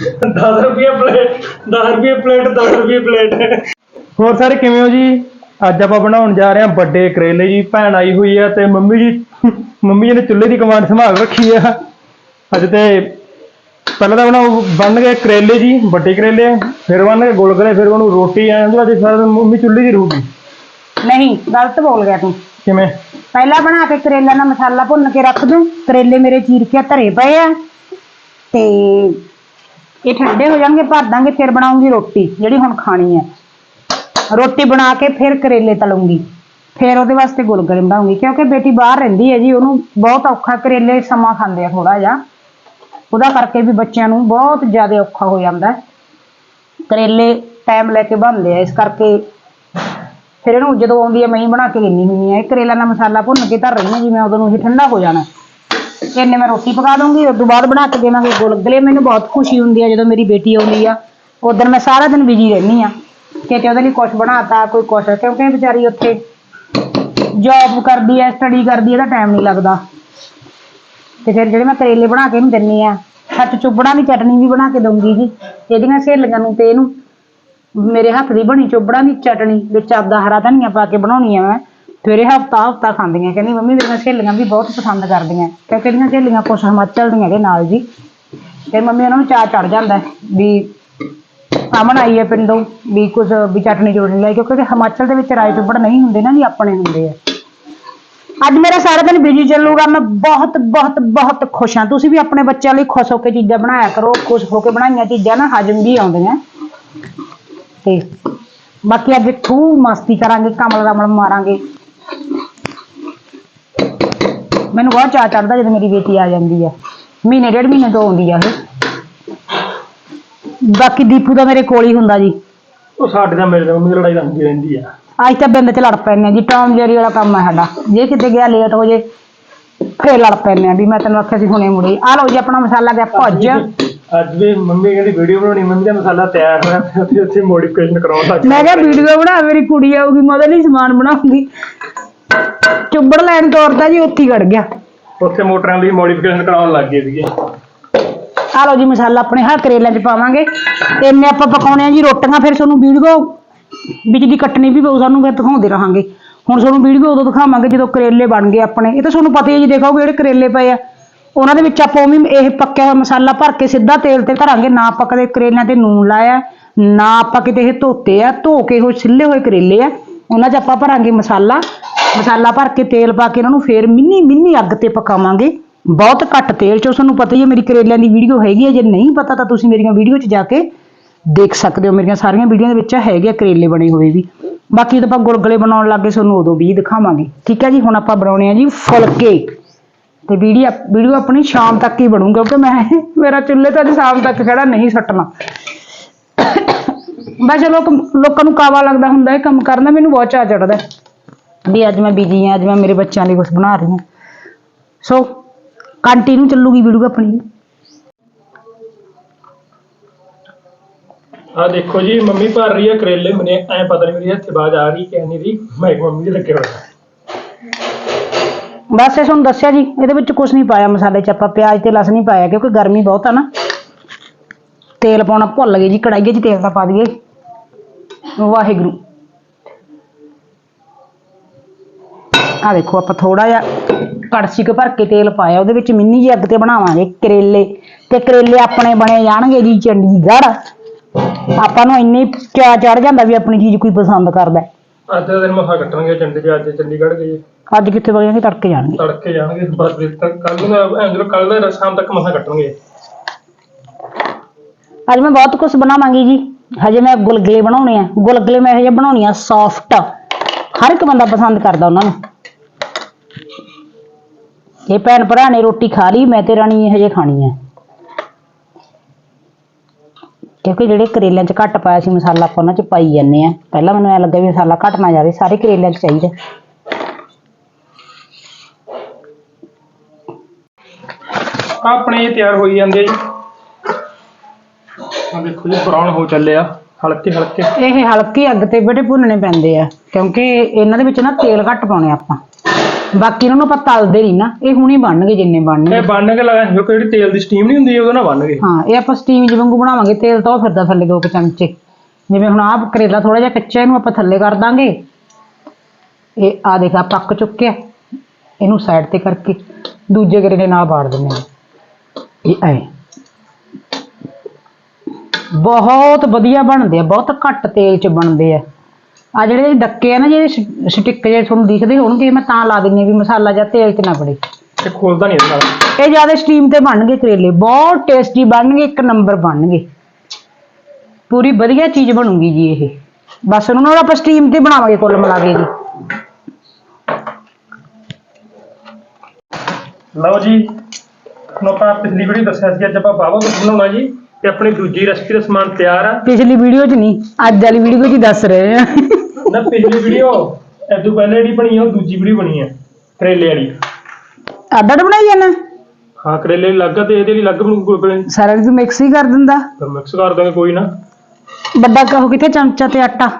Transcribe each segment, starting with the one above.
10 ਰੁਪਏ ਪਲੇਟ 10 ਰੁਪਏ ਪਲੇਟ 10 ਰੁਪਏ ਪਲੇਟ। ਹੋਰ ਸਾਰੇ ਕਿਵੇਂ ਹੋ ਜੀ? ਅੱਜ ਆਪਾਂ ਬਣਾਉਣ ਜਾ ਰਹੇ ਹਾਂ ਵੱਡੇ ਕਰੇਲੇ ਜੀ। ਭੈਣ ਆਈ ਹੋਈ ਆ ਤੇ ਮੰਮੀ ਜੀ ਮੰਮੀ ਜੀ ਨੇ ਚੁੱਲ੍ਹੇ ਦੀ ਕਮਾਂਡ ਸੰਭਾਲ ਰੱਖੀ ਆ। ਅੱਜ ਤੇ ਪਹਿਲਾਂ ਤਾਂ ਬਣਾਉ ਬਣ ਗਏ ਕਰੇਲੇ ਜੀ ਵੱਡੇ ਕਰੇਲੇ ਫਿਰ ਬਣ ਗਏ ਗੁਲਗੁਲੇ ਫਿਰ ਉਹਨੂੰ ਰੋਟੀ ਆਂ ਉਹਦੇ ਬਾਅਦ ਸਾਰਾ ਦਿਨ ਮੰਮੀ ਚੁੱਲ੍ਹੇ ਦੀ ਰਹੂਗੀ। ਨਹੀਂ ਗਲਤ ਬੋਲ ਗਿਆ ਤੂੰ। ਕਿਵੇਂ? ਪਹਿਲਾਂ ਬਣਾ ਕੇ ਕਰੇਲਿਆਂ ਦਾ ਮਸਾਲਾ ਭੁੰਨ ਕੇ ਰੱਖ ਦੂੰ। ਕਰੇਲੇ ਮੇਰੇ ਚੀਰ ਕੇ ਧਰੇ ਪਏ ਆ। ਤੇ ਇਹ ਠੰਡੇ ਹੋ ਜਾਣਗੇ, ਭਰ ਦਾਂਗੇ, ਫਿਰ ਬਣਾਉਂਗੀ ਰੋਟੀ, ਜਿਹੜੀ ਹੁਣ ਖਾਣੀ ਹੈ। ਰੋਟੀ ਬਣਾ ਕੇ ਫਿਰ ਕਰੇਲੇ ਤਲੂੰਗੀ। ਫਿਰ ਉਹਦੇ ਵਾਸਤੇ ਗੁਲਗੁਲੇ ਬਣਾਉਂਗੀ, ਕਿਉਂਕਿ ਬੇਟੀ ਬਾਹਰ ਰਹਿੰਦੀ ਹੈ ਜੀ, ਉਹਨੂੰ ਬਹੁਤ ਔਖਾ ਕਰੇਲੇ ਸਮਾਂ ਖਾਂਦੇ ਆ ਥੋੜਾ ਜਿਹਾ। ਉਹਦਾ ਕਰਕੇ ਵੀ ਬੱਚਿਆਂ ਨੂੰ ਬਹੁਤ ਜ਼ਿਆਦਾ ਔਖਾ ਹੋ ਜਾਂਦਾ ਕਰੇਲੇ ਟਾਈਮ ਲੈ ਕੇ ਬਣਦੇ ਆ, ਇਸ ਕਰਕੇ ਫਿਰ ਇਹਨੂੰ ਜਦੋਂ ਆਉਂਦੀ ਹੈ, ਮੈਂ ਹੀ ਬਣਾ ਕੇ ਦਿੰਦੀ ਹੁੰਦੀ ਹਾਂ। ਇਹ ਕਰੇਲਾ ਦਾ ਮਸਾਲਾ ਭੁੰਨ ਕੇ ਧਰ ਰਹੀ ਹਾਂ ਜਿਵੇਂ ਉਦੋਂ ਨੂੰ ਇਹ ਠੰਡਾ ਹੋ ਜਾਣਾ। ਇੰਨੇ ਮੈਂ ਰੋਟੀ ਪਕਾ ਦੂੰਗੀ ਉਸ ਤੋਂ ਬਾਅਦ ਬਣਾ ਕੇ ਦੇਵਾਂਗੇ ਗੁਲਗੁਲੇ। ਮੈਨੂੰ ਬਹੁਤ ਖੁਸ਼ੀ ਹੁੰਦੀ ਹੈ ਜਦੋਂ ਮੇਰੀ ਬੇਟੀ ਆਉਂਦੀ ਆ। ਉਦੋਂ ਮੈਂ ਸਾਰਾ ਦਿਨ ਬਿਜ਼ੀ ਰਹਿੰਦੀ ਆ। ਕਿ ਉਹਦੇ ਲਈ ਕੁਝ ਬਣਾਤਾ, ਕੋਈ ਕੁਝ ਕਿਉਂਕਿ ਇਹ ਵਿਚਾਰੀ ਉੱਥੇ ਜੌਬ ਕਰਦੀ ਹੈ ਸਟੱਡੀ ਕਰਦੀ ਹੈ ਇਹਦਾ ਟਾਈਮ ਨਹੀਂ ਲੱਗਦਾ। ਤੇ ਫਿਰ ਜਿਹੜੇ ਮੈਂ ਕਰੇਲੇ ਬਣਾ ਕੇ ਇਹਨੂੰ ਦਿੰਨੀ ਆ ਸੱਚ ਚੁੱਬੜਾਂ ਦੀ ਚਟਨੀ ਵੀ ਬਣਾ ਕੇ ਦਊਂਗੀ ਜੀ। ਇਹਦੀਆਂ ਸਹੇਲੀਆਂ ਨੂੰ ਤੇ ਇਹਨੂੰ ਮੇਰੇ ਹੱਥ ਦੀ ਬਣੀ ਚੁੱਬੜਾਂ ਦੀ ਚਟਣੀ ਵਿੱਚ ਆਪਦਾ ਹਰਾ ਧਨੀਆ ਪਾ ਕੇ ਬਣਾਉਣੀ ਆ ਮੈਂ। ਫਿਰ ਇਹ ਹਫਤਾ ਹਫਤਾ ਖਾਂਦੀਆਂ, ਕਹਿੰਦੀ ਮੰਮੀ ਮੇਰੀਆਂ ਸਹੇਲੀਆਂ ਵੀ ਬਹੁਤ ਪਸੰਦ ਕਰਦੀਆਂ। ਤੇ ਕਿਹੜੀਆਂ ਸਹੇਲੀਆਂ ਕੁਛ ਹਿਮਾਚਲ ਦੀਆਂ ਦੇ ਨਾਲ ਜੀ। ਫਿਰ ਮੰਮੀ ਉਹਨਾਂ ਨੂੰ ਚਾਹ ਚੜ ਜਾਂਦਾ ਵੀ ਅਮਨ ਆਈ ਹੈ ਪਿੰਡੋਂ, ਵੀ ਕੁਝ ਵੀ ਚਟਨੀ ਜੋੜਨੀ ਲਈ ਕਿਉਂਕਿ ਹਿਮਾਚਲ ਦੇ ਵਿੱਚ ਰਾਈ ਚੁੱਬੜ ਨਹੀਂ ਹੁੰਦੇ ਨਾ ਜੀ, ਆਪਣੇ ਹੁੰਦੇ ਆ। ਅੱਜ ਮੇਰਾ ਸਾਰਾ ਦਿਨ ਬਿਜ਼ੀ ਚੱਲੂਗਾ, ਮੈਂ ਬਹੁਤ ਬਹੁਤ ਬਹੁਤ ਖੁਸ਼ ਹਾਂ। ਤੁਸੀਂ ਵੀ ਆਪਣੇ ਬੱਚਿਆਂ ਲਈ ਖੁਸ਼ ਹੋ ਕੇ ਚੀਜ਼ਾਂ ਬਣਾਇਆ ਕਰੋ, ਖੁਸ਼ ਹੋ ਕੇ ਬਣਾਈਆਂ ਚੀਜ਼ਾਂ ਨਾ, ਹਜਮ ਵੀ ਆਉਂਦੀਆਂ। ਤੇ ਬਾਕੀ ਅੱਜ ਖੂਬ ਮਸਤੀ ਕਰਾਂਗੇ, ਕਮਲ ਰਮਲ ਮਾਰਾਂਗੇ। ਮੈਨੂੰ ਬਹੁਤ ਚਾਅ ਚੜਦਾ ਜਦੋਂ ਮੇਰੀ ਬੇਟੀ ਆ ਜਾਂਦੀ ਆ। ਮਹੀਨੇ ਡੇਢ ਮਹੀਨੇ ਤੋਂ ਆਉਂਦੀ ਆ ਇਹ। ਬਾਕੀ ਦੀਪੂ ਦਾ ਮੇਰੇ ਕੋਲ ਹੀ ਹੁੰਦਾ ਜੀ। ਉਹ ਸਾਡੇ ਦਾ ਮੇਰੇ ਨਾਲ ਮੰਮੀ ਦੀ ਲੜਾਈ ਤਾਂ ਹੁੰਦੀ ਰਹਿੰਦੀ ਆ। ਅੱਜ ਤਾਂ ਬਿੰਦ ਚ ਲੜ ਪੈਂਦੇ ਆ ਜੀ ਟੌਮ ਜੈਰੀ ਵਾਲਾ ਕੰਮ ਹੈ ਸਾਡਾ। ਜੇ ਕਿਤੇ ਗਿਆ ਲੇਟ ਹੋ ਜੇ ਫੇਰ ਲੜ ਪੈਂਦੇ ਆ ਵੀ ਮੈਂ ਤੈਨੂੰ ਆਖਿਆ ਸੀ ਹੁਣੇ ਮੁੜੇ। ਆ ਲਓ ਜੀ ਆਪਣਾ ਮਸਾਲਾ ਗਿਆ ਭੁੱਜ। ਅੱਜ ਵੀ ਮੰਮੀ ਕਹਿੰਦੀ ਵੀਡੀਓ ਬਣਾਉਣੀ ਮੰਮੀ ਦਾ ਮਸਾਲਾ ਤਿਆਰ ਹੋਇਆ ਤੇ ਉੱਥੇ ਮੋਡੀਫਿਕੇਸ਼ਨ ਕਰਾਉਣ ਲੱਗ ਮੈਂ ਕਿਹਾ ਵੀਡੀਓ ਬਣਾ ਮੇਰੀ ਕੁੜੀ ਆਊਗੀ ਮੈਂ ਉਹਦੇ ਲਈ ਸਮਾਨ ਬਣਾਉਂਗੀ। ਚੁੱਬੜ ਲੈਣ ਤੋਰਦਾ ਜੀ ਉੱਥੇ ਹੀ ਗੜ ਗਿਆ। ਉੱਥੇ ਮੋਟਰਾਂ ਦੀ ਮੋਡੀਫਿਕੇਸ਼ਨ ਕਰਾਉਣ ਲੱਗ ਗਏ ਸੀਗੇ। ਆ ਲਓ ਜੀ ਮਸਾਲਾ ਆਪਣੇ ਹਰ ਕਰੇਲਿਆਂ 'ਚ ਪਾਵਾਂਗੇ। ਤੇ ਇੰਨੇ ਆਪਾਂ ਪਕਾਉਣੇ ਆ ਜੀ ਰੋਟੀਆਂ ਫਿਰ ਤੁਹਾਨੂੰ ਵੀਡੀਓ ਵਿੱਚ ਦੀ ਕੱਟਣੀ ਵੀ ਪਊ ਸਾਨੂੰ ਫਿਰ ਦਿਖਾਉਂਦੇ ਰਹਾਂਗੇ। ਹੁਣ ਤੁਹਾਨੂੰ ਵੀਡੀਓ ਉਦੋਂ ਦਿਖਾਵਾਂਗੇ ਜਦੋਂ ਕਰੇਲੇ ਬਣ ਗਏ ਆਪਣੇ। ਇਹ ਤਾਂ ਤੁਹਾਨੂੰ ਪਤਾ ਹੀ ਹੈ ਜੀ ਦੇਖੋਗੇ ਜਿਹੜੇ ਕਰੇਲੇ ਪਏ ਆ। ਉਹਨਾਂ ਦੇ ਵਿੱਚ ਆਪਾਂ ਉਵੇਂ ਇਹ ਪੱਕਿਆ ਹੋਇਆ ਮਸਾਲਾ ਭਰ ਕੇ ਸਿੱਧਾ ਤੇਲ ਤੇ ਧਰਾਂਗੇ। ਨਾ ਆਪਾਂ ਕਦੇ ਕਰੇਲਿਆਂ ਤੇ ਨੂਨ ਲਾਇਆ ਨਾ ਆਪਾਂ ਕਿਤੇ ਇਹ ਧੋਤੇ ਆ ਧੋ ਕੇ ਉਹ ਛਿੱਲੇ ਹੋਏ ਕਰੇਲੇ ਆ। ਉਹਨਾਂ 'ਚ ਆਪਾਂ ਭਰਾਂਗੇ ਮਸਾਲਾ। ਮਸਾਲਾ ਭਰ ਕੇ ਤੇਲ ਪਾ ਕੇ ਇਹਨਾਂ ਨੂੰ ਫੇਰ ਮਿੰਨੀ ਮਿੰਨੀ ਅੱਗ ਤੇ ਪਕਾਵਾਂਗੇ। ਬਹੁਤ ਘੱਟ ਤੇਲ 'ਚ, ਉਹ ਤੁਹਾਨੂੰ ਪਤਾ ਹੀ ਹੈ, ਮੇਰੀ ਕਰੇਲਿਆਂ ਦੀ ਵੀਡੀਓ ਹੈਗੀ ਹੈ। ਜੇ ਨਹੀਂ ਪਤਾ ਤਾਂ ਤੁਸੀਂ ਮੇਰੀਆਂ ਵੀਡੀਓ 'ਚ ਜਾ ਕੇ ਦੇਖ ਸਕਦੇ ਹੋ। ਮੇਰੀਆਂ ਸਾਰੀਆਂ ਵੀਡੀਓ ਦੇ ਵਿੱਚ ਹੈਗੇ ਆ ਕਰੇਲੇ ਬਣੇ ਹੋਏ ਵੀ। ਬਾਕੀ ਜਦੋਂ ਆਪਾਂ ਗੁਲਗਲੇ ਬਣਾਉਣ ਲੱਗੇ ਤੁਹਾਨੂੰ ਉਦੋਂ ਵੀ ਦਿਖਾਵਾਂਗੇ। ਠੀਕ ਹੈ ਜੀ, ਹੁਣ ਆਪਾਂ ਬਣਾਉਣੇ ਆ ਜੀ ਫੁਲਕੇ। ਤੇ ਵੀਡੀਓ ਵੀਡੀਓ ਆਪਣੀ ਸ਼ਾਮ ਤੱਕ ਹੀ ਬਣੂ ਕਿਉਂਕਿ ਮੈਂ, ਮੇਰਾ ਚੁੱਲ੍ਹੇ ਤਾਂ ਅੱਜ ਸ਼ਾਮ ਤੱਕ ਖੜਾ ਨਹੀਂ ਸੱਟਣਾ। ਬਸ ਲੋਕ ਲੋਕਾਂ ਨੂੰ ਕਾਵਾ ਲੱਗਦਾ ਹੁੰਦਾ ਇਹ ਕੰਮ ਕਰਨ ਮੈਨੂੰ ਬਹੁਤ ਚਾਅ ਚੜਦਾ ਹੈ ਵੀ ਅੱਜ ਮੈਂ ਬਿਜ਼ੀ ਆ ਅੱਜ ਮੈਂ ਮੇਰੇ ਬੱਚਿਆਂ ਲਈ ਕੁਝ ਬਣਾ ਰਹੀ ਹਾਂ। ਸੋ ਕੰਟੀਨਿਊ ਚੱਲੂਗੀ ਵੀਡੀਓ ਆਪਣੀ। ਆ ਦੇਖੋ ਜੀ ਮੰਮੀ ਭਰ ਰਹੀ ਹੈ ਕਰੇਲੇ ਮੈਨੂੰ ਐ ਪਤਾ ਨਹੀਂ ਮੇਰੀ ਹੱਥ ਬਾਜ ਆ ਰਹੀ ਕਿ ਨਹੀਂ ਦੀ ਮੈਂ ਇੱਕ ਮੰਮੀ ਦੇ ਲੱਗੇ ਹੋਇਆ ਬਸ ਇਹ ਤੁਹਾਨੂੰ ਦੱਸਿਆ ਜੀ ਇਹਦੇ ਵਿੱਚ ਕੁਝ ਨਹੀਂ ਪਾਇਆ ਮਸਾਲੇ 'ਚ ਆਪਾਂ ਪਿਆਜ਼ ਤੇ ਲਸਣ ਨਹੀਂ ਪਾਇਆ ਕਿਉਂਕਿ ਗਰਮੀ ਬਹੁਤ ਆ ਨਾ। ਤੇਲ ਪਾਉਣਾ ਭੁੱਲ ਗਏ ਜੀ ਕੜਾਈਏ 'ਚ ਤੇਲ ਤਾਂ ਪਾ ਦਈਏ। ਵਾਹਿਗੁਰੂ। ਆ ਦੇਖੋ ਆਪਾਂ ਥੋੜਾ ਜਿਹਾ ਕੜਛੀ ਕੁ ਭਰ ਕੇ ਤੇਲ ਪਾਇਆ ਉਹਦੇ ਵਿੱਚ ਮਿੰਨੀ ਜੀ ਅੱਗ ਤੇ ਬਣਾਵਾਂਗੇ ਕਰੇਲੇ। ਤੇ ਕਰੇਲੇ ਆਪਣੇ ਬਣੇ ਜਾਣਗੇ ਜੀ ਚੰਡੀਗੜ੍ਹ। ਆਪਾਂ ਨੂੰ ਇੰਨੀ ਚਾਅ ਚੜ ਜਾਂਦਾ ਵੀ ਆਪਣੀ ਚੀਜ਼ ਕੋਈ ਪਸੰਦ ਕਰਦਾ। ਅੱਜ ਦਾ ਦਿਨ ਮਸਾ ਕੱਟਣਗੇ ਚੰਡੀਗੜ੍ਹ ਅੱਜ ਚੰਡੀਗੜ੍ਹ ਗਏ। ਅੱਜ ਕਿੱਥੇ ਵਗਾਂਗੇ ਤੜਕੇ ਜਾਣਗੇ? ਤੜਕੇ ਜਾਣਗੇ ਬਸ ਫਿਰ ਤੱਕ ਕੱਲ ਨੂੰ ਐਂਜਲ ਕੱਲ ਦਾ ਸ਼ਾਮ ਤੱਕ ਮਸਾ ਕੱਟਣਗੇ। ਅੱਜ ਮੈਂ ਬਹੁਤ ਕੁਝ ਬਣਾਵਾਂਗੀ ਜੀ। ਹਜੇ ਮੈਂ ਗੁਲਗਲੇ ਬਣਾਉਣੇ ਆ। ਗੁਲਗਲੇ ਮੈਂ ਹਜੇ ਬਣਾਉਣੀ ਆ ਸੌਫਟ ਹਰ ਇੱਕ ਬੰਦਾ ਪਸੰਦ ਕਰਦਾ ਉਹਨਾਂ ਨੂੰ। ਇਹ ਭੈਣ ਭਰਾ ਨੇ ਰੋਟੀ ਖਾ ਲਈ, ਮੈਂ ਤੇ ਰਾਣੀ ਹਜੇ ਖਾਣੀ ਆ। ਕਿਉਂਕਿ ਜਿਹੜੇ ਕਰੇਲਿਆਂ 'ਚ ਘੱਟ ਪਾਇਆ ਸੀ ਮਸਾਲਾ, ਆਪਾਂ ਉਹਨਾਂ 'ਚ ਪਾਈ ਜਾਂਦੇ ਆ। ਪਹਿਲਾਂ ਮੈਨੂੰ ਐ ਲੱਗਾ ਵੀ ਮਸਾਲਾ ਘੱਟ ਨਾ ਜਾਵੇ, ਸਾਰੇ ਕਰੇਲਿਆਂ 'ਚ ਚਾਹੀਦਾ। ਆਪਣੇ ਤਿਆਰ ਹੋਈ ਜਾਂਦੇ ਜੀ। ਆ ਦੇਖੋ ਜੀ ਬਰਾਊਨ ਹੋ ਚੱਲਿਆ ਹਲਕੇ ਹਲਕੇ। ਇਹ ਹਲਕੀ ਅੱਗ ਤੇ ਬੇਟੇ ਭੁੰਨਣੇ ਪੈਂਦੇ ਆ ਕਿਉਂਕਿ ਇਹਨਾਂ ਦੇ ਵਿੱਚ ਨਾ ਤੇਲ ਘੱਟ ਪਾਉਣੇ ਆਪਾਂ। ਬਾਕੀ ਇਹਨਾਂ ਨੂੰ ਆਪਾਂ ਤਲਦੇ ਨਹੀਂ ਨਾ ਇਹ ਹੁਣੀ ਬਣਨਗੇ ਜਿੰਨੇ ਬਣਨਗੇ। ਇਹ ਬੰਨ ਕੇ ਲਗਾ ਕਿਉਂਕਿ ਜਿਹੜੀ ਤੇਲ ਦੀ ਸਟੀਮ ਨਹੀਂ ਹੁੰਦੀ ਉਹਦੇ ਨਾਲ ਬੰਨ ਹਾਂ ਇਹ ਆਪਾਂ ਸਟੀਮ ਜਿਵੇਂ ਵਾਂਗੂ ਬਣਾਵਾਂਗੇ ਤੇਲ ਤਾਂ ਉਹ ਫਿਰਦਾ ਥੱਲੇ ਦੋ ਕੁ ਚਮਚੇ। ਜਿਵੇਂ ਹੁਣ ਆਹ ਕਰੇਲਾ ਥੋੜਾ ਜਿਹਾ ਕੱਚਾ ਇਹਨੂੰ ਆਪਾਂ ਥੱਲੇ ਕਰ ਦਾਂਗੇ। ਇਹ ਆ ਦੇਖ ਆ ਪੱਕ ਚੁੱਕਿਆ। ਇਹਨੂੰ ਸਾਈਡ ਤੇ ਕਰਕੇ ਦੂਜੇ ਕਰੇਲੇ ਨਾਲ ਬਾੜ ਦਿੰਦੇ ਹਾਂ ਇਹ ਐ। ਬਹੁਤ ਵਧੀਆ ਬਣਦੇ ਆ ਬਹੁਤ ਘੱਟ ਤੇਲ ਚ ਬਣਦੇ ਆ। ਆ ਜਿਹੜੇ ਡੱਕੇ ਆ ਨਾ ਜਿਹੜੇ ਸਟਿੱਕ ਜਿਹੜੇ ਤੁਹਾਨੂੰ ਦਿਖਦੇ ਹੋਣਗੇ ਮੈਂ ਤਾਂ ਲਾ ਦਿੰਨੀ ਵੀ ਮਸਾਲਾ ਜਾਂ ਤੇਲ ਚ ਨਾ ਬੜੇ ਇਹ ਖੋਲਦਾ ਨਹੀਂ ਇਹਦੇ ਨਾਲ। ਇਹ ਜ਼ਿਆਦਾ ਸਟੀਮ ਤੇ ਬਣਨਗੇ ਕਰੇਲੇ ਬਹੁਤ ਟੇਸਟੀ ਬਣਨਗੇ ਇੱਕ ਨੰਬਰ ਬਣਨਗੇ। ਪੂਰੀ ਵਧੀਆ ਚੀਜ਼ ਬਣੂਗੀ ਜੀ ਇਹ। ਬਸ ਉਹਨਾਂ ਨੂੰ ਆਪਾਂ ਸਟੀਮ ਤੇ ਬਣਾਵਾਂਗੇ ਕੁੱਲ ਮਿਲਾ ਕੇ ਜੀ। ਲਓ ਜੀ ਹੁਣ ਆਪਾਂ ਪਿਛਲੀ ਵੀਡੀਓ ਦੱਸਿਆ ਸੀ ਅੱਜ ਆਪਾਂ ਬਾਵਾ ਕੁਝ ਬਣਾਉਣਾ ਜੀ। ਤੇ ਆਪਣੀ ਦੂਜੀ ਰੈਸਪੀ ਦਾ ਸਮਾਨ ਤਿਆਰ ਆ। ਪਿਛਲੀ ਵੀਡੀਓ 'ਚ ਨਹੀਂ ਅੱਜ ਵਾਲੀ ਵੀਡੀਓ 'ਚ ਹੀ ਦੱਸ ਰਹੇ ਆ। ਨਾ ਪਿਛਲੀ ਵੀਡੀਓ ਇਹ ਤੋਂ ਪਹਿਲੇ ਜਿਹੜੀ ਬਣੀ ਆ ਉਹ ਦੂਜੀ ਵੀਡੀਓ ਬਣੀ ਆ ਕਰੇਲੇ ਵਾਲੀ। ਅੱਡ ਅੱਡ ਬਣਾਈ ਜਾਣਾ? ਹਾਂ ਕਰੇਲੇ ਲੱਗਾ ਤੇ ਇਹਦੇ ਲਈ ਲੱਗ ਬਣੂ ਗੁਲਗੁਲੇ ਸਾਰਾ ਨੂੰ ਮਿਕਸ ਹੀ ਕਰ ਦਿੰਦਾ। ਫਿਰ ਮਿਕਸ ਕਰ ਦਾਂਗੇ ਕੋਈ ਨਾ। ਵੱਡਾ ਕਹੋ ਕਿੱਥੇ ਚਮਚਾ ਤੇ ਆਟਾ?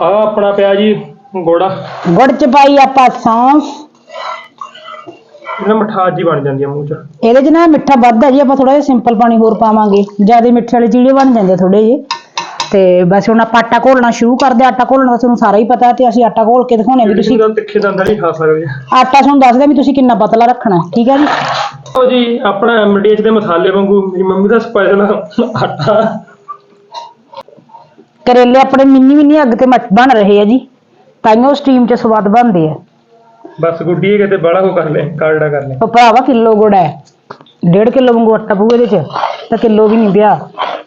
ਆ ਆਪਣਾ ਪਿਆ ਜੀ ਗੋੜਾ। ਗੁੜ ਚ ਪਾਈ ਆਪਾਂ ਸੌਂਫ। ਇਹਨਾਂ ਮਠਾਸ ਜੀ ਬਣ ਜਾਂਦੀ ਆ ਮੂੰਹ ਚ? ਇਹਦੇ 'ਚ ਨਾ ਮਿੱਠਾ ਵੱਧ ਹੈ ਜੀ ਆਪਾਂ ਥੋੜਾ ਜਿਹਾ ਸਿੰਪਲ ਪਾਣੀ ਹੋਰ ਪਾਵਾਂਗੇ। ਜ਼ਿਆਦਾ ਮਿੱਠੇ ਵਾਲੇ ਚੀੜੇ ਬਣ ਜਾਂਦੇ ਥੋੜੇ ਜਿਹੇ। ਤੇ ਬਸ ਹੁਣ ਆਪਾਂ ਆਟਾ ਘੋਲਣਾ ਸ਼ੁਰੂ ਕਰਦੇ ਹਾਂ। ਆਟਾ ਘੋਲਣਾ ਤਾਂ ਤੁਹਾਨੂੰ ਸਾਰਾ ਹੀ ਪਤਾ ਹੈ ਤੇ ਅਸੀਂ ਆਟਾ ਘੋਲ ਕੇ ਦਿਖਾਉਣੇ ਵੀ ਤੁਸੀਂ ਤੁਸੀਂ ਤਾਂ ਤਿੱਖੇ ਦੰਦਾਂ ਨਹੀਂ ਖਾ ਸਕਦੇ ਆਟਾ ਤੁਹਾਨੂੰ ਦੱਸਦੇ ਵੀ ਤੁਸੀਂ ਕਿੰਨਾ ਪਤਲਾ ਰੱਖਣਾ ਹੈ, ਠੀਕ ਹੈ ਜੀ? ਉਹ ਜੀ ਆਪਣਾ ਐਮਡੀਐਚ ਦੇ ਮਸਾਲੇ ਵਾਂਗੂ ਮੇਰੀ ਮੰਮੀ ਦਾ ਸਪੈਸ਼ਲ ਆਟਾ। ਕਰੇਲੇ ਆਪਣੇ ਮਿੰਨੀ ਮਿੰਨੀ ਅੱਗ ਤੇ ਮੱਚ ਬਣ ਰਹੇ ਆ ਜੀ ਤਾਈਓ ਸਟੀਮ 'ਚ ਸਵਾਦ ਬਣਦੇ ਆ। ਬਸ ਗੁੱਡੀ ਕਿਤੇ ਬਾਲਾ ਕੋ ਕਰ ਲੈ ਕਾਲੜਾ ਕਰ ਲੈ। ਉਹ ਭਰਾਵਾ ਕਿਲੋ ਗੁੜ ਹੈ ਡੇਢ ਕਿਲੋ ਵਾਂਗੂ ਆਟਾ ਪਊ ਇਹਦੇ 'ਚ ਤਾਂ ਕਿਲੋ ਵੀ ਨਹੀਂ ਪਿਆ।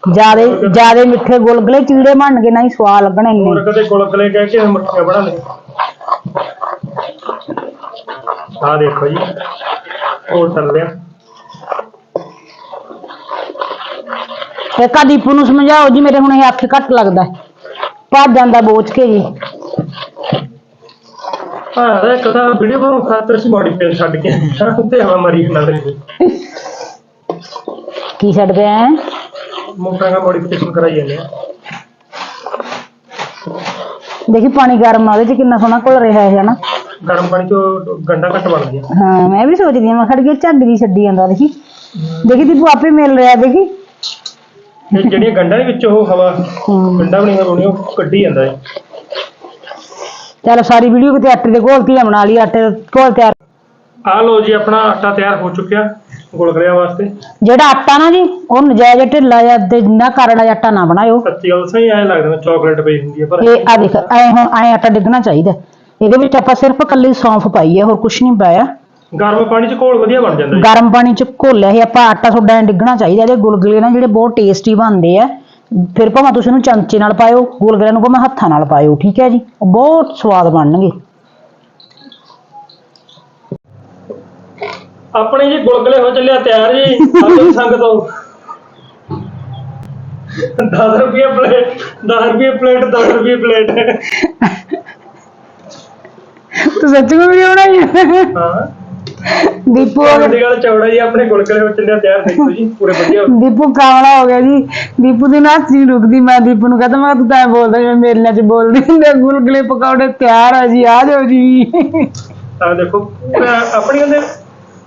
ਜਿਆਦੇ ਜਿਆਦੇ ਮਿੱਠੇ ਗੁਲਗੁਲੇ ਚੀੜੇ ਬਣਨਗੇ ਨਾ ਹੀ ਸਵਾਦ ਲੱਗਣੇ ਹੋਰ ਇੰਨੇ ਕਦੇ ਗੁਲਗੁਲੇ ਕਹਿ ਕੇ ਮੱਠੀਆਂ ਬਣਾ ਲੈ ਆ ਦੇਖੋ ਜੀ ਉਹ ਚੱਲ ਲਿਆ ਇੱਕ ਆ ਦੀਪੂ ਨੂੰ ਸਮਝਾਓ ਜੀ ਮੇਰੇ ਹੁਣ ਇਹ ਅੱਖ ਘੱਟ ਲੱਗਦਾ ਹੈ। ਭੱਜ ਜਾਂਦਾ ਬੋਚ ਕੇ ਜੀ। ਹਾਂ ਇਹ ਕਥਾ ਵੀਡੀਓ ਬਣਾਉਣ ਖਾਤਰ ਸੀ ਬਾਡੀ ਪੇਨ ਛੱਡ ਕੇ ਉੱਤੇ ਹਵਾ ਮਾਰੀ ਨਾਲ। ਕੀ ਛੱਡਦੇ ਆ? ਮੋਟਾ ਦਾ ਮੋਡੀਫਿਕੇਸ਼ਨ ਕਰਾਈ ਜਾਂਦੇ ਆ। ਦੇਖੀ ਪਾਣੀ ਗਰਮ ਆ ਉਹਦੇ 'ਚ ਕਿੰਨਾ ਸੋਹਣਾ ਘੁਲ ਰਿਹਾ ਹੈ ਹਨਾ? ਗਰਮ ਪਾਣੀ ਚੋਂ ਗੰਡਾ ਘੱਟ ਬਣ ਗਿਆ ਹਾਂ ਮੈਂ ਵੀ ਸੋਚਦੀ ਹਾਂ ਮੈਂ ਖੜ ਕੇ ਝੱਗ ਜੀ ਛੱਡੀ ਜਾਂਦਾ ਦੇਖੀ? ਦੇਖੀ ਦੀਪੂ ਆਪੇ ਮਿਲ ਰਿਹਾ ਦੇਖੀ? ਇਹ ਜਿਹੜੀਆਂ ਗੰਡਾਂ ਦੇ ਵਿੱਚ ਉਹ ਹਵਾ ਗੰਡਾ ਬਣੀ ਹੋਣੀ ਉਹ ਕੱਢੀ ਜਾਂਦਾ ਹੈ ਚਲ ਸਾਰੀ ਵੀਡੀਓ ਕਿਤੇ ਆਟੇ ਦੇ ਘੋਲ ਧੀਆ ਬਣਾ ਲਈ ਆਟੇ ਦਾ ਘੋਲ ਤਿਆਰ। ਆ ਲੋ ਜੀ ਆਪਣਾ ਆਟਾ ਤਿਆਰ ਹੋ ਚੁੱਕਿਆ ਗੁਲਗੁਲਿਆਂ ਵਾਸਤੇ। ਜਿਹੜਾ ਆਟਾ ਨਾ ਜੀ ਉਹ ਨਜਾਇਜ਼ ਢਿੱਲਾ ਜਾਂ ਤੇ ਨਾ ਕਰੜਾ ਜਿਹਾ ਆਟਾ ਨਾ ਬਣਾਇਓ। ਸੱਚੀ ਗੱਲ ਸਹੀ ਐਂ ਲੱਗਦਾ ਚਾਕਲੇਟ ਪਈ ਹੁੰਦੀ ਹੈ ਪਰ ਇਹ ਆ ਦੇਖ ਐ ਹੁਣ ਐ ਆਟਾ ਡਿੱਗਣਾ ਚਾਹੀਦਾ। ਇਹਦੇ ਵਿੱਚ ਆਪਾਂ ਸਿਰਫ ਕੱਲੀ ਸੌਂਫ ਪਾਈ ਹੈ ਹੋਰ ਕੁਝ ਨਹੀਂ ਪਾਇਆ। ਗਰਮ ਪਾਣੀ ਚ ਘੋਲ ਵਧੀਆ ਬਣ ਜਾਂਦਾ ਜੀ। ਗਰਮ ਪਾਣੀ ਚ ਘੋਲਿਆ ਇਹ ਆਪਾਂ ਆਟਾ ਤੁਹਾਡਾ ਐਂ ਡਿੱਗਣਾ ਚਾਹੀਦਾ ਇਹਦੇ ਗੁਲਗੁਲੇ ਨਾ ਜਿਹੜੇ ਬਹੁਤ ਟੇਸਟੀ ਬਣਦੇ ਆ। ਫਿਰ ਭਾਵੇਂ ਤੁਸੀਂ ਇਹਨੂੰ ਚਮਚੇ ਨਾਲ ਪਾਇਓ ਗੁਲਗੁਲਿਆਂ ਨੂੰ ਭਾਵੇਂ ਹੱਥਾਂ ਨਾਲ ਪਾਇਓ ਠੀਕ ਹੈ ਜੀ? ਉਹ ਬਹੁਤ ਸਵਾਦ ਬਣਨਗੇ। ਆਪਣੇ ਜੀ ਗੁਲਗੁਲੇ ਹੋ ਚੱਲਿਆ ਤਿਆਰ ਜੀ? ਆਲੂ ਸੰਗਤੋਂ 10 ਰੁਪਏ ਪਲੇਟ 10 ਰੁਪਏ ਪਲੇਟ 10 ਰੁਪਏ ਪਲੇਟ। ਤੂੰ ਸੱਚੀ ਵਿੱਚ ਵੀਡੀਓ ਬਣਾਈ? ਹੈ? ਹਾਂ। ਦੀਪੂ ਦੀ ਗੱਲ ਚੌੜਾ ਜੀ ਆਪਣੇ ਗੁਲਗੁਲੇ ਹੋ ਚੱਲਿਆ ਤਿਆਰ ਦੇਖੋ ਜੀ ਪੂਰੇ ਵਧੀਆ ਦੀਪੂ ਕਾਵਲਾ ਹੋ ਗਿਆ ਜੀ। ਦੀਪੂ ਦੀ ਨਾ ਸੀ ਰੁਕਦੀ ਮੈਂ ਦੀਪੂ ਨੂੰ ਕਹਤਾ ਮੈਂ ਤੂੰ ਤਾਂ ਐਂ ਬੋਲਦਾ ਜਿਵੇਂ ਮੇਰੇ ਨਾਲ ਚ ਬੋਲਦੀ ਹੁੰਦੇ ਗੁਲਗੁਲੇ ਪਕੌੜੇ ਤਿਆਰ ਆ ਜੀ ਆ ਜਾਓ ਜੀ। ਆ ਦੇਖੋ ਪੂਰਾ ਆਪਣੀ ਉਹਦੇ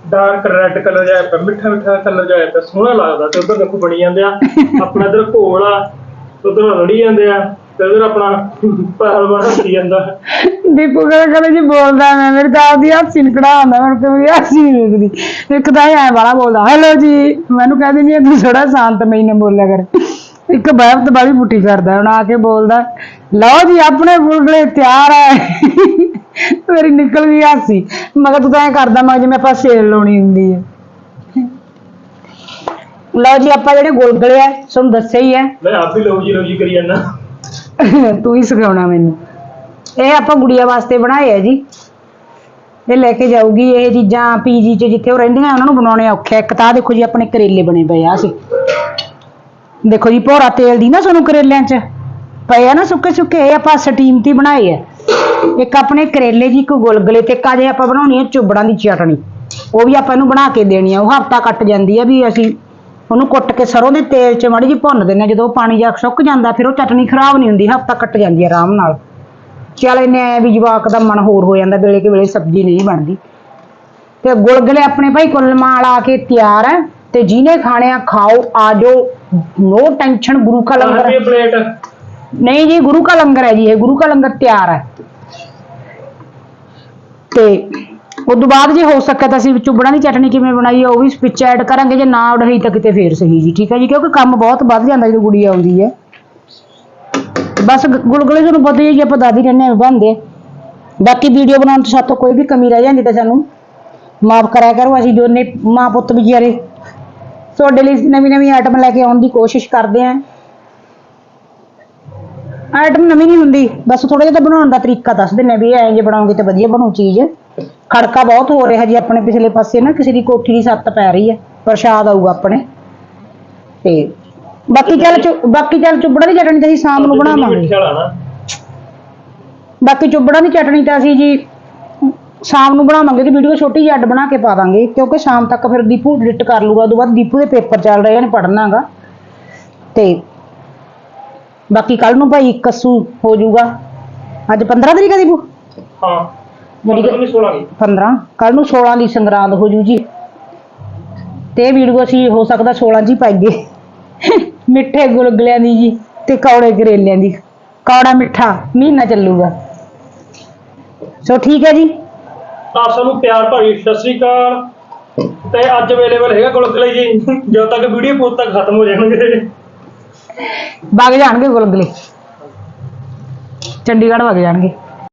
ਡਾਰਕ ਰੈੱਡ ਕਲਰ ਜਾਇਆ ਪਿਆ ਮਿੱਠਾ ਮਿੱਠਾ ਕਲਰ ਜਾਇਆ ਪਿਆ ਸੋਹਣਾ ਲੱਗਦਾ ਤੇ ਉਧਰ ਦੇਖੋ ਬਣੀ ਜਾਂਦੇ ਆ ਆਪਣਾ ਇਧਰ ਘੋਲ ਆ ਉਧਰ ਰੜੀ ਜਾਂਦੇ ਆ। ਤੇ ਉਧਰ ਆਪਣਾ ਬਣਾ ਕਰੀ ਜਾਂਦਾ। ਦੀਪੂ ਕਹਿੰਦਾ ਕਹਿੰਦਾ ਜੀ ਬੋਲਦਾ ਮੈਂ ਮੇਰੇ ਤਾਂ ਆਪਦੀ ਹੱਥ ਸਿਨਕੜਾ ਆਉਂਦਾ ਮੈਨੂੰ ਤੇ ਮੇਰੀ ਹੱਥ ਨਹੀਂ ਰੁਕਦੀ ਇੱਕ ਤਾਂ ਇਹ ਐਂ ਵਾਲਾ ਬੋਲਦਾ ਹੈਲੋ ਜੀ। ਮੈਨੂੰ ਕਹਿੰਦੀ ਨਹੀਂ ਤੂੰ ਥੋੜਾ ਸ਼ਾਂਤ ਮਈ ਨੇ ਬੋਲਿਆ ਕਰ। ਇੱਕ ਬਹਿਤ ਵਾਲੀ ਪੁੱਟੀ ਕਰਦਾ ਹੁਣ ਆ ਕੇ ਬੋਲਦਾ ਲਓ ਜੀ ਆਪਣੇ ਗੁਲਗੁਲੇ ਤਿਆਰ ਹੈ ਮੇਰੀ ਨਿਕਲ ਗਈ ਹਾਸੀ। ਮੈਂ ਕਿਹਾ ਤੂੰ ਤਾਂ ਐਂ ਕਰਦਾ ਮੈਂ ਕਿਹਾ ਜਿਵੇਂ ਆਪਾਂ ਸੇਲ ਲਾਉਣੀ ਹੁੰਦੀ ਹੈ ਲਓ ਜੀ ਆਪਾਂ ਜਿਹੜੇ ਗੁਲਗੁਲੇ ਆ ਤੁਹਾਨੂੰ ਦੱਸਿਆ ਹੀ ਹੈ ਮੈਂ ਆਪ ਵੀ ਲਓ ਜੀ ਲਓ ਜੀ ਕਰੀ ਜਾਂਦਾ। ਤੂੰ ਹੀ ਸਿਖਾਉਣਾ ਮੈਨੂੰ। ਇਹ ਆਪਾਂ ਗੁੜੀਆ ਵਾਸਤੇ ਬਣਾਏ ਆ ਜੀ। ਇਹ ਲੈ ਕੇ ਜਾਊਗੀ, ਇਹ ਚੀਜ਼ਾਂ ਪੀਜੀ ਚ ਜਿੱਥੇ ਉਹ ਰਹਿੰਦੀਆਂ, ਉਹਨਾਂ ਨੂੰ ਬਣਾਉਣੇ ਔਖੇ ਆ। ਇੱਕ ਤਾਂ ਆਹ ਦੇਖੋ ਜੀ, ਆਪਣੇ ਕਰੇਲੇ ਬਣੇ ਪਏ ਆ ਸੀ। ਦੇਖੋ ਜੀ, ਭੋਰਾ ਤੇਲ ਦੀ ਨਾ ਸਾਨੂੰ ਕਰੇਲਿਆਂ ਚ ਪਏ ਆ ਨਾ ਸੁੱਕੇ ਸੁੱਕੇ, ਇਹ ਆਪਾਂ ਸਟੀਮ ਤੇ ਹੀ ਬਣਾਏ ਆ। ਇੱਕ ਆਪਣੇ ਕਰੇਲੇ ਜੀ ਇੱਕ ਗੁਲਗੁਲੇ ਤੇ ਕਾਜੇ ਆਪਾਂ ਬਣਾਉਣੀ ਆ, ਚੁੱਬੜਾਂ ਦੀ ਚਟਣੀ ਉਹ ਵੀ ਆਪਾਂ ਨੂੰ ਬਣਾ ਕੇ ਦੇਣੀ ਆ, ਉਹ ਹਫਤਾ ਕੱਟ ਜਾਂਦੀ ਆ ਵੀ ਅਸੀਂ ਉਹਨੂੰ ਕੁੱਟ ਕੇ ਸਰੋਂ ਦੇ ਤੇਲ 'ਚ ਮਾੜੀ ਜਿਹੀ ਭੁੰਨ ਦਿੰਦੇ ਹਾਂ। ਜਦੋਂ ਉਹ ਪਾਣੀ ਜਾ ਸੁੱਕ ਜਾਂਦਾ ਫਿਰ ਉਹ ਚਟਨੀ ਖਰਾਬ ਨਹੀਂ ਹੁੰਦੀ ਹਫਤਾ ਕੱਟ ਜਾਂਦੀ ਹੈ ਆਰਾਮ ਨਾਲ। ਚੱਲ ਇਹਨੇ ਐ ਵੀ ਜਵਾਕ ਦਾ ਮਨ ਹੋਰ ਹੋ ਜਾਂਦਾ ਵੇਲੇ ਕਿ ਵੇਲੇ ਸਬਜ਼ੀ ਨਹੀਂ ਬਣਦੀ। ਤੇ ਗੁਲਗੁਲੇ ਆਪਣੇ ਭਾਈ ਕੁੱਲਮਾਂ ਵਾਲਾ ਆ ਕੇ ਤਿਆਰ ਹੈ ਤੇ ਜਿਹਨੇ ਖਾਣੇ ਆ ਖਾਓ ਆਜੋ ਨੋ ਟੈਨਸ਼ਨ ਗੁਰੂ ਕਾ 10 ਲੰਗਰ ਪਲੇਟ। ਨਹੀਂ ਜੀ ਗੁਰੂ ਕਾ ਲੰਗਰ ਹੈ ਜੀ ਇਹ ਗੁਰੂ ਕਾ ਲੰਗਰ ਤਿਆਰ ਹੈ। ਤੇ ਉਦੋਂ ਬਾਅਦ ਜੇ ਹੋ ਸਕੇ ਤਾਂ ਅਸੀਂ ਚੁੱਬੜਾਂ ਦੀ ਚਟਨੀ ਕਿਵੇਂ ਬਣਾਈ ਹੈ ਉਹ ਵੀ ਵਿੱਚ ਐਡ ਕਰਾਂਗੇ, ਜੇ ਨਾ ਉਡਹੀ ਤਾਂ ਕਿਤੇ ਫੇਰ ਸਹੀ ਜੀ, ਠੀਕ ਹੈ ਜੀ? ਕਿਉਂਕਿ ਕੰਮ ਬਹੁਤ ਵੱਧ ਜਾਂਦਾ ਜਦੋਂ ਗੁੜੀ ਆਉਂਦੀ ਹੈ। ਬਸ ਗੁਲਗੁਲੇ ਤੁਹਾਨੂੰ ਪਤਾ ਹੀ ਹੈ ਜੀ, ਆਪਾਂ ਦਾਦੀ ਰਹਿੰਦੇ ਹਾਂ, ਬਣਦੇ ਬਾਕੀ ਵੀਡੀਓ ਬਣਾਉਣ ਤੋਂ ਸਾਤੋਂ ਕੋਈ ਵੀ ਕਮੀ ਰਹਿ ਜਾਂਦੀ ਤਾਂ ਸਾਨੂੰ ਮਾਫ ਕਰਿਆ ਕਰੋ, ਅਸੀਂ ਦੋਨੇ ਮਾਂ ਪੁੱਤ ਵਿਚਾਰੇ ਤੁਹਾਡੇ ਲਈ ਨਵੀਂ ਨਵੀਂ ਆਈਟਮ ਲੈ ਕੇ ਆਉਣ ਦੀ ਕੋਸ਼ਿਸ਼ ਕਰਦੇ ਆਂ ਆਈਟਮ ਨਵੀਂ ਨਹੀਂ ਹੁੰਦੀ। ਬਸ ਥੋੜਾ ਜਿਹਾ ਤਾਂ ਬਣਾਉਣ ਦਾ ਤਰੀਕਾ ਦੱਸ ਦਿੰਨੇ ਵੀ ਐਂ ਜੇ ਬਣਾਉਂਗੇ ਤਾਂ ਵਧੀਆ ਬਣੂ ਚੀਜ਼। ਖੜਕਾ ਬਹੁਤ ਹੋ ਰਿਹਾ ਜੀ ਆਪਣੇ ਪਿਛਲੇ ਪਾਸੇ ਨਾ ਕਿਸੇ ਦੀ ਕੋਠੀ ਦੀ ਛੱਤ ਪੈ ਰਹੀ ਹੈ। ਪ੍ਰਸ਼ਾਦ ਆਊਗਾ ਆਪਣੇ। ਤੇ ਬਾਕੀ ਚੱਲ ਚੁ- ਬਾਕੀ ਚੱਲ ਚੁੱਬੜਾ ਦੀ ਚਟਣੀ ਤਾਂ ਅਸੀਂ ਸ਼ਾਮ ਨੂੰ ਬਣਾਵਾਂਗੇ। ਨਾ। ਬਾਕੀ ਚੁੱਬੜਾਂ ਦੀ ਚਟਣੀ ਤਾਂ ਅਸੀਂ ਜੀ ਸ਼ਾਮ ਨੂੰ ਬਣਾਵਾਂਗੇ ਤੇ ਵੀਡੀਓ ਛੋਟੀ ਜਿਹੀ ਅੱਡ ਬਣਾ ਕੇ ਪਾ ਦਾਂਗੇ ਕਿਉਂਕਿ ਸ਼ਾਮ ਤੱਕ ਫਿਰ ਦੀਪੂ ਐਡਿਟ ਕਰ ਲੂਗਾ ਉਦੋਂ ਬਾਅਦ ਦੀਪੂ ਦੇ ਪੇਪਰ ਚੱਲ ਰਹੇ ਨੇ ਪੜ੍ਹਨਾਗਾ ਤੇ ਬਾਕੀ ਕੱਲ ਨੂੰ ਭਾਈ ਕੱਸੂ ਹੋ ਜਾਊਗਾ। ਅੱਜ 15 ਤਰੀਕ ਹੈ ਦੀਪੂ? ਹਾਂ ਮੇਰੀ ਮੇਰੀ ਗੱਲ 16 ਗਈ 15 ਕੱਲ ਨੂੰ 16 ਦੀ ਸੰਗਰਾਂਦ ਹੋ ਜੂ ਜੀ। ਤੇ ਇਹ ਵੀਡੀਓ ਅਸੀਂ ਹੋ ਸਕਦਾ 16 ਜੀ ਪਾਈਏ ਮਿੱਠੇ ਗੁਲਗੁਲਿਆਂ ਦੀ ਜੀ ਤੇ ਕੌੜੇ ਕਰੇਲਿਆਂ ਦੀ। ਕੌੜਾ ਮਿੱਠਾ ਮਹੀਨਾ ਚੱਲੂਗਾ। ਸੋ ਠੀਕ ਹੈ ਜੀ। ਆਪ ਸਭ ਨੂੰ ਪਿਆਰ ਭਰੀ ਸਤਿ ਸ੍ਰੀ ਅਕਾਲ। ਤੇ ਅੱਜ ਅਵੇਲੇਬਲ ਹੈਗਾ ਗੁਲਗੁਲੇ ਜੀ। ਜਦੋਂ ਤੱਕ ਵੀਡੀਓ ਪੋਸਟ ਤੱਕ ਖਤਮ ਹੋ ਜਾਣਗੇ। ਵਗ ਜਾਣਗੇ ਗੁਲਗੁਲੇ ਚੰਡੀਗੜ੍ਹ ਵਗ ਜਾਣਗੇ।